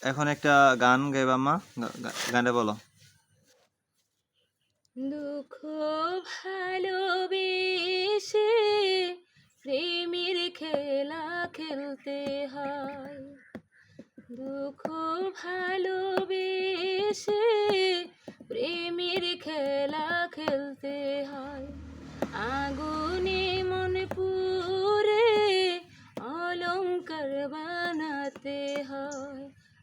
এখন একটা গান গাইবা মা। গা- গা- গানটা বলো। দুঃখ ভালোবেসে প্রেমের খেলা খেলতে হয়। দুঃখ ভালোবেসে প্রেমের খেলা খেলতে হয়। আগুনে মন পুরে অলংকার বানাতে হয়।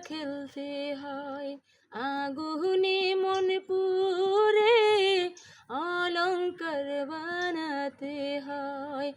খেলতে হয়। আগুনে মন পুরে অলঙ্কার বানাতে হয়।